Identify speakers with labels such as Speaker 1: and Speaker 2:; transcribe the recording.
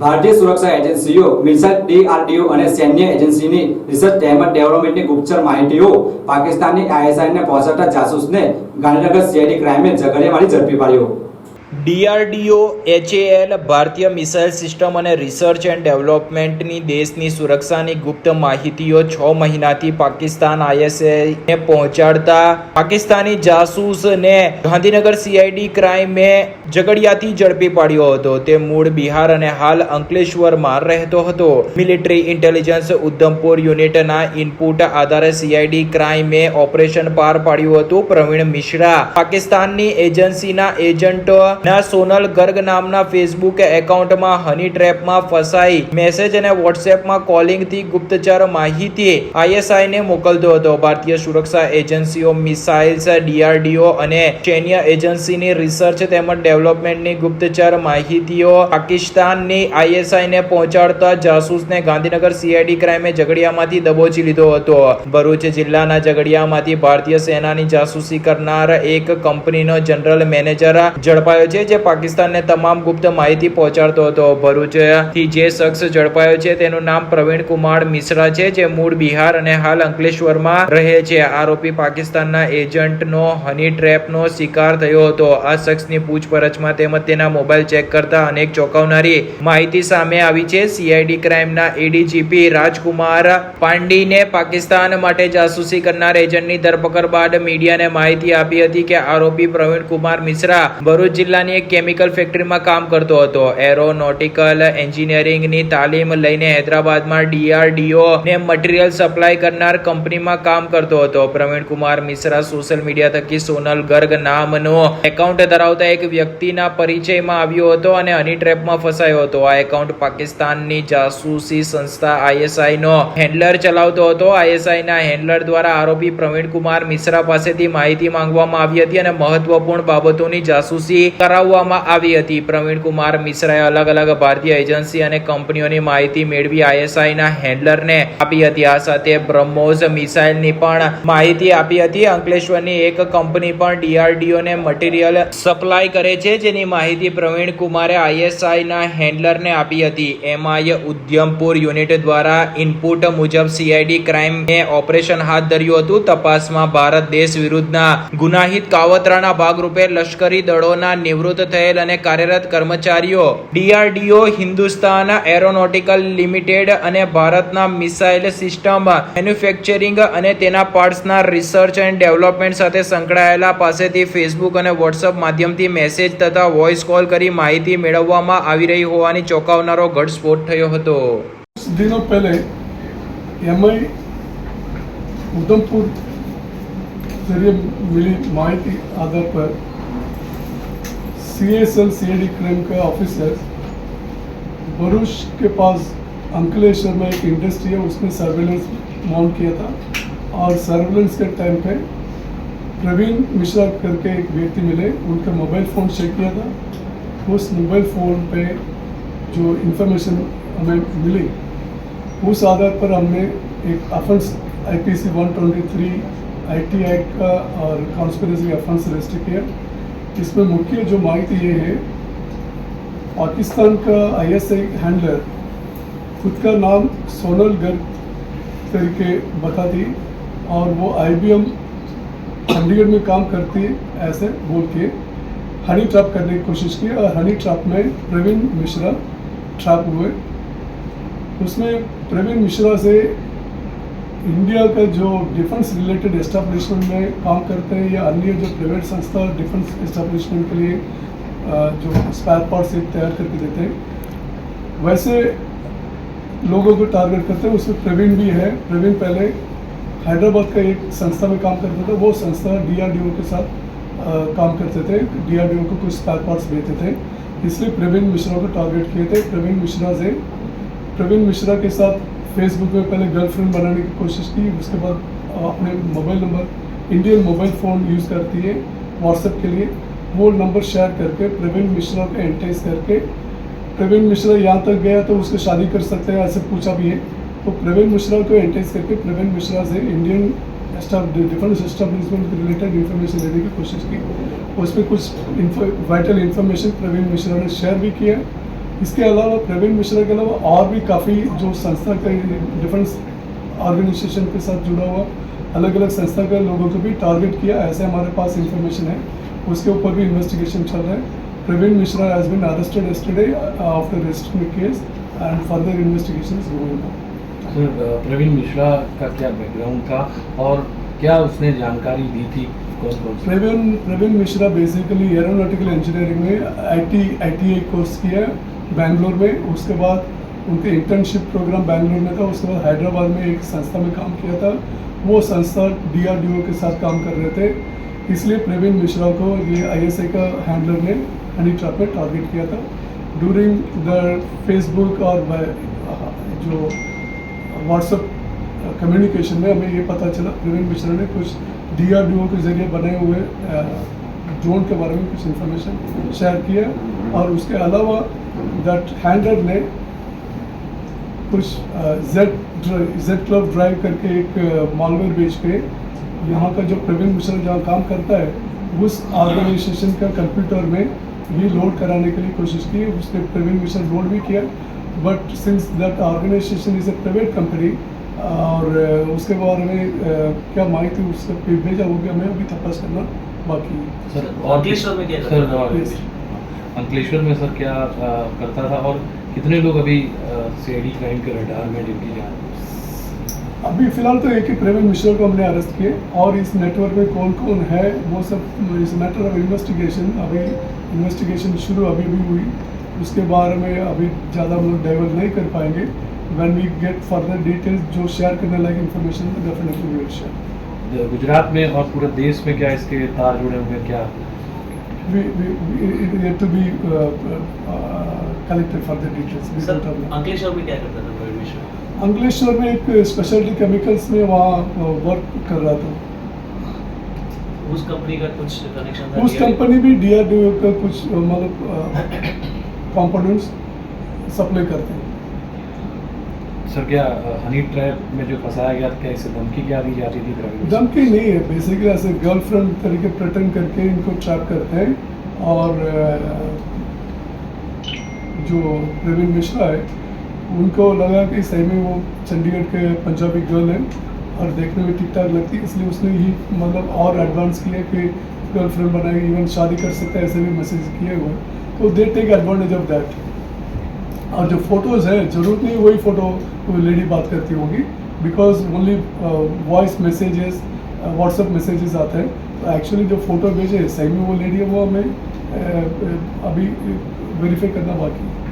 Speaker 1: ભારતીય સુરક્ષા એજન્સીઓ, મિલસદ ડીઆરડીઓ અને સૈન્ય એજન્સીની રિસર્ચ તેમજ ડેવલપમેન્ટની ગુપ્તચર માહિતીઓ પાકિસ્તાનની આઈએસઆઈને પહોંચાડતા જાસૂસને ગાંધીનગર સીઆઈડી ક્રાઇમે ઝઘડિયામાંથી ઝડપી પાડ્યો.
Speaker 2: ડીઆરડીઓ, એચએએલ, ભારતીય મિસાઇલ સિસ્ટમ અને રિસર્ચ એન્ડ ડેવલપમેન્ટની દેશની સુરક્ષાની ગુપ્ત માહિતીઓ છ મહિનાથી પાકિસ્તાન આઈએસઆઈને પહોંચાડતા. પાકિસ્તાની જાસૂસને ગાંધીનગર સીઆઈડી ક્રાઇમે ઝઘડિયાથી ઝડપી પાડ્યો હતો. તે મૂળ બિહાર અને હાલ અંકલેશ્વરમાં રહેતો હતો. મિલિટરી ઇન્ટેલિજન્સ ઉધમપુર યુનિટના ઇનપુટ આધારે સીઆઈડી ક્રાઇમે ઓપરેશન પાર પાડ્યું હતું પ્રવીણ મિશ્રા. પાકિસ્તાનની એજન્સીના એજન્ટો ના, સોનલ ગર્ગ નામના ફેસબુક એકાઉન્ટમાં હની ટ્રેપમાં ફસાઈ. મેસેજ અને વોટ્સએપમાં કોલિંગથી ગુપ્તચર માહિતી આઈએસઆઈ ને મોકલતો હતો. ભારતીય સુરક્ષા એજન્સીઓ મિસાઇલ્સ ડીઆરડીઓ અને સૈન્ય એજન્સીની રિસર્ચ તેમજ ડેવલપમેન્ટની ગુપ્તચર માહિતીઓ પાકિસ્તાનની આઈએસઆઈ ને પહોંચાડતા જાસૂસને ગાંધીનગર સીઆઈડી ક્રાઇમે ઝઘડિયામાંથી દબોચી લીધો હતો. ભરૂચ જિલ્લાના ઝઘડિયામાંથી ભારતીય સેનાની જાસૂસી કરનાર એક કંપનીનો જનરલ મેનેજર ઝડપાયો છે જે પાકિસ્તાનને તમામ ગુપ્ત માહિતી પહોંચાડતો હતો. ભરૂચથી જે શખ્સ ઝડપાયો છે તેનું નામ પ્રવીણ કુમાર મિશ્રા છે, જે મૂળ બિહાર અને હાલ અંકલેશ્વરમાં રહે છે. આરોપી પાકિસ્તાનના એજન્ટનો હની ટ્રેપનો શિકાર થયો હતો. આ શખ્સની પૂછપરછમાં તેમજ તેના મોબાઈલ ચેક કરતા અનેક ચોંકાવનારી માહિતી સામે આવી છે. સીઆઈડી ક્રાઇમના એડીજીપી રાજકુમાર પાંડીને પાકિસ્તાન માટે જાસૂસી કરનાર એજન્ટની ધરપકડ બાદ મીડિયાને માહિતી આપી હતી કે આરોપી પ્રવીણ કુમાર મિશ્રા ભરૂચ જિલ્લાની એક કેમિકલ ફેક્ટરીમાં કામ કરતો હતો. એરોનોટિકલ એન્જિનિયરિંગની તાલીમ લઈને હૈદરાબાદમાં ડીઆરડીઓ ને મટીરિયલ સપ્લાય કરનાર કંપનીમાં કામ કરતો હતો. પ્રવીણ કુમાર મિશ્રા સોશિયલ મીડિયા થકી સોનલ ગર્ગ નામનો એકાઉન્ટ ધરાવતા એક વ્યક્તિના પરિચયમાં આવ્યો હતો અને હની ટ્રેપમાં ફસાયો હતો. આ એકાઉન્ટ પાકિસ્તાનની જાસૂસી સંસ્થા આઈએસઆઈ નો હેન્ડલર ચલાવતો હતો. આઈએસઆઈ ના હેન્ડલર દ્વારા આરોપી પ્રવીણ કુમાર મિશ્રા પાસેથી માહિતી માંગવામાં આવી હતી અને મહત્વપૂર્ણ બાબતોની જાસૂસી કરાવવામાં આવી હતી. પ્રવીણ કુમાર મિશ્રાએ અલગ અલગ ભારતીય એજન્સી અને કંપનીઓની માહિતી મેળવી આઈએસઆઈના હેન્ડલરને આપી હતી. આ સાથે બ્રહ્મોસ મિસાઇલની પણ માહિતી આપી હતી. અંકલેશ્વરની એક કંપની પણ ડીઆરડીઓને મટીરિયલ સપ્લાય કરે છે જેની માહિતી પ્રવીણ કુમારે આઈએસઆઈ હેન્ડલરને આપી હતી. એમઆઈ ઉદ્યમપુર યુનિટ દ્વારા ઇનપુટ મુજબ સીઆઈડી ક્રાઇમે ઓપરેશન હાથ ધર્યું હતું. તપાસમાં ભારત દેશ વિરુદ્ધના ગુનાહિત કાવતરાના ભાગરૂપે લશ્કરી દળોના નિવૃત્ત થયેલ અને કાર્યરત કર્મચારીઓ ડીઆરડીઓ હિન્દુસ્તાન એરોનોટિકલ લિમિટેડ અને ભારતના મિસાઇલ સિસ્ટમ મેન્યુફેક્ચરિંગ અને તેના પાર્ટસના રિસર્ચ એન્ડ ડેવલપમેન્ટ સાથે સંકળાયેલા પાસેથી ફેસબુક અને વોટ્સઅપ માધ્યમથી મેસેજ તથા વોઇસ કોલ કરી માહિતી મેળવવામાં આવી રહી હોવાની ચોંકાવનારો ઘટસ્ફોટ થયો હતો.
Speaker 3: દિનો પહેલે એમઆઈ ઉધમપુર જરીએ મિલી માહિતી આધાર પર C S L C D crime का ऑफिसर भरूच के पास अंकलेश्वर में एक इंडस्ट्री है उसमें सर्वेलेंस माउंट किया था। और सर्वेलेंस के टाइम पे प्रवीण मिश्रा करके एक व्यक्ति मिले, उनका मोबाइल फ़ोन चेक किया था। उस मोबाइल फ़ोन पे जो इंफॉर्मेशन हमें मिली, उस आधार पर हमने एक offence I P C one twenty three I T act का और कॉन्स्पिरसी अफेंस रजिस्टर किया। इसमें मुख्य जो माहिती ये है, पाकिस्तान का आई एस आई हैंडलर खुद का नाम सोनल गर्ग करके बताती और वो आई बी एम चंडीगढ़ में काम करती ऐसे बोल के हनी ट्रैप करने की कोशिश की और हनी ट्रैप में प्रवीण मिश्रा ट्रैप हुए। उसमें प्रवीण मिश्रा से इंडिया का जो डिफेंस रिलेटेड एस्टेब्लिशमेंट में काम करते हैं या अन्य जो प्राइवेट संस्था डिफेंस एस्टेब्लिशमेंट के लिए जो स्पेयर पार्ट्स तैयार करके देते हैं वैसे लोगों को टारगेट करते हैं उसमें प्रवीण भी है। प्रवीण पहले हैदराबाद का एक संस्था में काम करता था वो संस्था डीआरडीओ के साथ अ, काम करते थे। डीआरडीओ को कुछ स्पेयर पार्ट्स बेचते थे। इसलिए प्रवीण मिश्रा को टारगेट किए थे। प्रवीण मिश्रा से प्रवीण मिश्रा के साथ फेसबुक में पहले गर्लफ्रेंड बनाने की कोशिश की, उसके बाद अपने mobile number Indian mobile phone use करती है व्हाट्सएप के लिए। वो नंबर शेयर करके प्रवीण मिश्रा को एंटेज करके प्रवीण मिश्रा यहाँ तक गया तो उसको शादी कर सकते हैं, ऐसे पूछा भी है। तो प्रवीण मिश्रा को एंटेज करके प्रवीण मिश्रा से Indian defence establishment related information लेने की कोशिश की। उसमें कुछ वाइटल इन्फॉर्मेशन प्रवीण मिश्रा ने शेयर भी किया। इसके अलावा प्रवीण मिश्रा के अलावा और भी काफ़ी जो संस्था का डिफरेंस ऑर्गेनाइजेशन के साथ जुड़ा हुआ अलग अलग संस्था के लोगों को भी टारगेट किया ऐसे हमारे पास इंफॉर्मेशन है। उसके ऊपर भी इन्वेस्टिगेशन चल रहा है। Pravin Mishra has been arrested yesterday after registering case and further investigation going
Speaker 4: sir Pravin Mishra का क्या बैकग्राउंड था और क्या उसने जानकारी दी थी? कौन कौन
Speaker 3: Pravin Pravin Mishra basically aeronautical engineering में आईटी आईटीआई कोर्स किया बैंगलोर में, उसके बाद उनके इंटर्नशिप प्रोग्राम बैंगलोर में था, उसके बाद हैदराबाद में एक संस्था में काम किया था। वो संस्था डीआरडीओ के साथ काम कर रहे थे। इसलिए प्रवीण मिश्रा को ये आईएसआई का हैंडलर ने हनी ट्रैप में टारगेट किया था। ड्यूरिंग द फेसबुक और जो व्हाट्सएप कम्युनिकेशन में हमें ये पता चला, प्रवीण मिश्रा ने कुछ डीआरडीओ के ज़रिए बने हुए ड्रोन के बारे में कुछ इन्फॉर्मेशन शेयर किया। और उसके अलावा दैट हैंडलर ने कुछ जेड जेड क्लब ड्राइव करके एक मॉलवेयर बेच के यहाँ का जो प्रवीण मिश्रा जहाँ काम करता है उस ऑर्गेनाइजेशन का कंप्यूटर में ये लोड कराने के लिए कोशिश की उसने प्रवीण मिश्रा लोड भी किया। But since that organisation is a private company और उसके बारे में क्या माहिती उससे पे भेजा हो गया हमें अभी तपास करना बाकी है।
Speaker 5: में
Speaker 4: सर अंकलेश्वर में सर क्या अ, करता था और कितने लोग अभी सीआईडी क्राइम के रडार में ड्यूटी जा रहे
Speaker 3: अभी फ़िलहाल तो एक ही प्रवीण मिश्रा को हमने अरेस्ट किए और इस नेटवर्क में कौन कौन है वो सब इस मैटर ऑफ़ इन्वेस्टिगेशन अभी इन्वेस्टिगेशन शुरू अभी भी हुई। उसके बारे में अभी ज़्यादा हम लोग डाइवर्ट नहीं कर पाएँगे। When we get further details जो शेयर करने लायक information definitely we will share
Speaker 4: Gujarat में और पूरे देश में क्या इसके तार जुड़े हुए क्या
Speaker 3: we, we, it is to be uh, uh, collected further details. We now.
Speaker 5: Ankleshwar में क्या करता था प्रवीण मिश्रा
Speaker 3: अंकलेश्वर में एक स्पेशलिटी केमिकल्स में वहाँ वर्क कर रहा था
Speaker 5: उस कंपनी का कुछ कनेक्शन था
Speaker 3: उस कंपनी भी डीआरडीओ का कुछ मतलब कंपोनेंट्स सप्लाई करते हैं
Speaker 4: सर, क्या हनी ट्रैप में जो फंसाया गया था, क्या इसे धमकी क्या दी जाती थी?
Speaker 3: धमकी नहीं है बेसिकली ऐसे गर्लफ्रेंड तरीके प्रटेंड करके इनको ट्रैप करते हैं और जो प्रवीण मिश्रा है, उनको लगा कि सही में वो चंडीगढ़ के पंजाबी गर्ल है और देखने में ठीक ठाक लगती है, इसलिए उसने ही मतलब और एडवांस किया कि गर्लफ्रेंड बनाई इवन शादी कर सकता है, ऐसे भी मैसेज किए हुए तो they take advantage of that और जो फ़ोटोज़ है ज़रूरत नहीं वही फ़ोटो कोई लेडी बात करती होगी। Because only voice messages WhatsApp messages आते हैं। तो एक्चुअली जो फ़ोटो भेजे सही में वो लेडी है वो हमें uh, uh, अभी वेरीफाई करना बाकी है।